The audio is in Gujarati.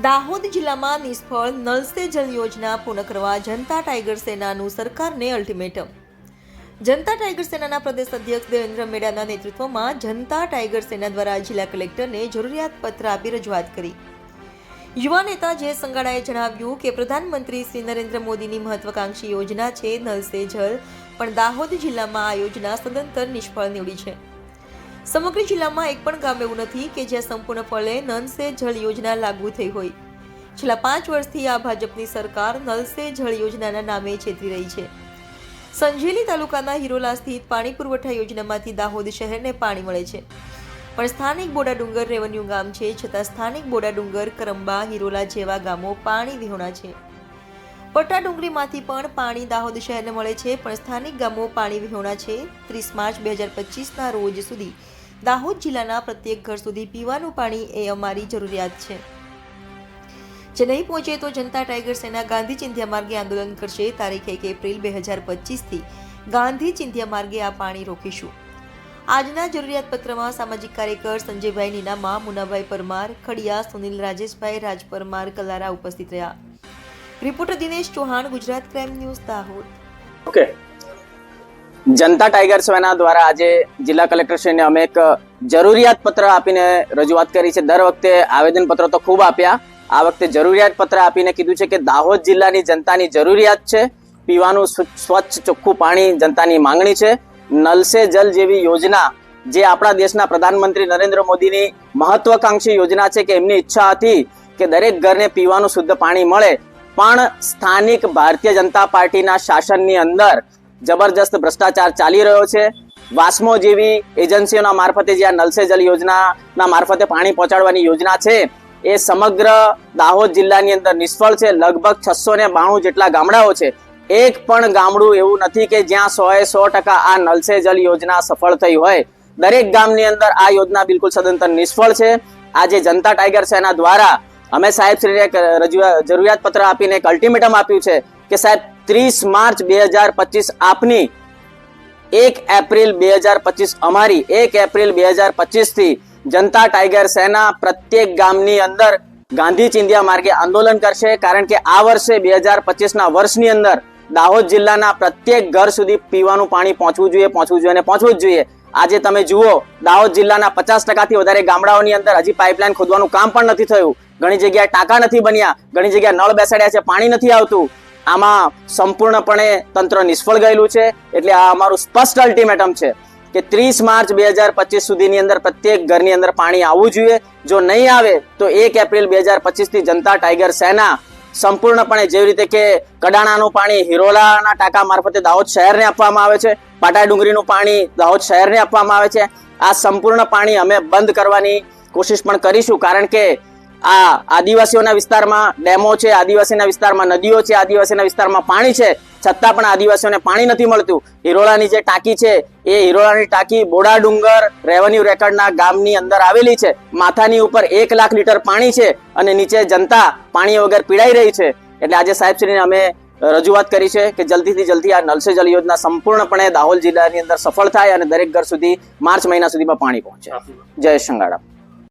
દાહોદ જિલ્લામાં નિષ્ફળ નલ સે જલ યોજના પૂર્ણ કરવા જનતા ટાઈગર સેનાનું સરકારને અલ્ટિમેટમ. જનતા ટાઈગર સેનાના પ્રદેશ અધ્યક્ષ દેવેન્દ્ર મેડાના નેતૃત્વમાં જનતા ટાઈગર સેના દ્વારા જિલ્લા કલેક્ટરને જરૂરિયાત પત્ર આપી રજૂઆત કરી. યુવા નેતા જે સંગાડાએ જણાવ્યું કે પ્રધાનમંત્રી શ્રી નરેન્દ્ર મોદીની મહત્વાકાંક્ષી યોજના છે નલ જલ, પણ દાહોદ જિલ્લામાં આ યોજના સદંતર નિષ્ફળ નીવડી છે. સમગ્ર જિલ્લામાં એક પણ ગામ એવું નથી કે જ્યાં સંપૂર્ણપણે નલ સે જળ યોજના લાગુ થઈ હોય. છેલ્લા પાંચ વર્ષથી આ ભાજપની સરકાર નલ સે જળ યોજનાના નામે છેતરી રહી છે. સંજેલી તાલુકાના હિરોલા સ્થિત પાણી પુરવઠા યોજનામાંથી દાહોદ શહેરને પાણી મળે છે. પણ સ્થાનિક બોડા ડુંગર રેવન્યુ ગામ છે, છતાં સ્થાનિક બોડા ડુંગર કરંબા હિરોલા જેવા ગામો પાણી વિહોણા છે. પટ્ટા ડુંગરીમાંથી પણ પાણી દાહોદ શહેરને મળે છે, પણ સ્થાનિક ગામો પાણી વિહોણા છે. ત્રીસ માર્ચ બે હજાર પચીસના રોજ સુધી દાહોદ જિલ્લાના પ્રત્યેક ઘર સુધી પીવાનું પાણી એ અમારી જરૂરિયાત છે. જે નહીં પહોંચે તો જનતા ટાઈગર સેના ગાંધી ચિંધ્યા માર્ગે આંદોલન કરશે. તારીખ એક એપ્રિલ બે હજાર પચીસથી ગાંધી ચિંધ્યા માર્ગે આ પાણી રોકીશું. આજના જરૂરિયાત પત્રમાં સામાજિક કાર્યકર સંજયભાઈ નીનામા, મુનાભાઈ પરમાર, ખડિયા, સુનિલ રાજેશભાઈ રાજ પરમાર કલારા ઉપસ્થિત રહ્યા. Reporter Dinesh Chauhan, Gujarat crime news, Dahod. Okay. Janata tiger Sena દ્વારા આજે જિલ્લા કલેક્ટરશ્રીને અમે એક જરૂરિયાત પત્ર આપીને રજૂઆત કરી છે. દર વખતે આવેદન પત્ર તો ખૂબ આપ્યા. આ વખતે જરૂરિયાત પત્ર આપીને કીધું છે કે દાહોદ જિલ્લાની જનતાની જરૂરિયાત છે. પીવાનું સ્વચ્છ ચોખ્ખું પાણી જનતાની માંગણી છે. નલ સે જલ જેવી યોજના જે આપણા દેશના પ્રધાનમંત્રી નરેન્દ્ર મોદીની મહત્વાકાંક્ષી યોજના છે કે એમની ઈચ્છા હતી કે દરેક ઘરને પીવાનું શુદ્ધ પાણી મળે પણ સ્થાનિક ભારતીય જનતા પાર્ટીના શાસનની અંદર જબરજસ્ત ભ્રષ્ટાચાર ચાલી રહ્યો છે. વાસ્મો જેવી એજન્સીઓના મારફતે જે આ નલ જલ યોજનાના મારફતે પાણી પહોંચાડવાની યોજના છે, એ સમગ્ર દાહોદ જિલ્લાની અંદર નિષ્ફળ છે. લગભગ છસો ને બાણું જેટલા ગામડાઓ છે. એક પણ ગામડું એવું નથી કે જ્યાં સો એ સો ટકા આ નલ સે જલ યોજના સફળ થઈ હોય. દરેક ગામની અંદર આ યોજના બિલકુલ સદંતર નિષ્ફળ છે. આજે જનતા ટાઈગર સેના દ્વારા અમે સાહેબ શ્રીને જરૂરિયાત પત્ર આપીને એક અલ્ટિમેટમ આપ્યું છે કે સાહેબ, ત્રીસ માર્ચ બે હજાર પચીસ આપની એક એપ્રિલ બે હજાર પચીસ અમારી એક એપ્રિલ બે હજાર પચીસથી જનતા ટાઈગર સેના પ્રત્યેક ગામની અંદર ગાંધી ચિંધિયા માર્ગે આંદોલન કરશે. કારણ કે આ વર્ષે બે હજાર પચીસના વર્ષની અંદર દાહોદ જિલ્લાના પ્રત્યેક ઘર સુધી પીવાનું પાણી પહોંચવું જોઈએ પહોંચવું જોઈએ અને પહોંચવું જ જોઈએ. આજે તમે જુઓ, દાહોદ જિલ્લાના પચાસ ટકાથી વધારે ગામડાઓની અંદર હજી પાઇપલાઇન ખોદવાનું કામ પણ નથી થયું. ઘણી જગ્યાએ ટાંકા નથી બન્યા, ઘણી જગ્યાએ નળ બેસાડ્યા છે, પાણી નથી આવતું. આમાં સંપૂર્ણપણે તંત્ર નિષ્ફળ ગયેલું છે. એટલે આ અમારું સ્પષ્ટ અલ્ટિમેટમ છે કે ત્રીસ માર્ચ બે હજાર પચીસ સુધીની અંદર પ્રત્યેક ઘરની અંદર પાણી આવવું જોઈએ. જો નહીં આવે, તો એક એપ્રિલ બે હજાર પચીસથી જનતા ટાઈગર સેના સંપૂર્ણપણે જેવી રીતે કે કડાણાનું પાણી હિરોલાના ટાંકા મારફતે દાહોદ શહેરને આપવામાં આવે છે, પાટા ડુંગરીનું પાણી દાહોદ શહેરને આપવામાં આવે છે. આ સંપૂર્ણ પાણી અમે બંધ કરવાની કોશિશ પણ કરીશું કારણ કે આ આદિવાસીઓના વિસ્તારમાં ડેમો છે, આદિવાસીના વિસ્તારમાં નદીઓ છે, આદિવાસીના વિસ્તારમાં પાણી છે. છતાં પણ આદિવાસીઓને પાણી નથી મળતું. હિરોળાની જે ટાંકી છે એ હિરોળાની ટાંકી બોડા ડુંગર રેવન્યુ રેકર્ડના ગામની અંદર આવેલી છે. માથાની ઉપર એક લાખ લીટર પાણી છે અને નીચે જનતા પાણી વગર પીડાઈ રહી છે. એટલે આજે સાહેબશ્રીને અમે રજૂઆત કરી છે કે જલ્દીથી જલ્દી આ નલ સે જલ યોજના સંપૂર્ણપણે દાહોદ જિલ્લાની અંદર સફળ થાય અને દરેક ઘર સુધી માર્ચ મહિના સુધીમાં પાણી પહોંચે. જય સંગાડા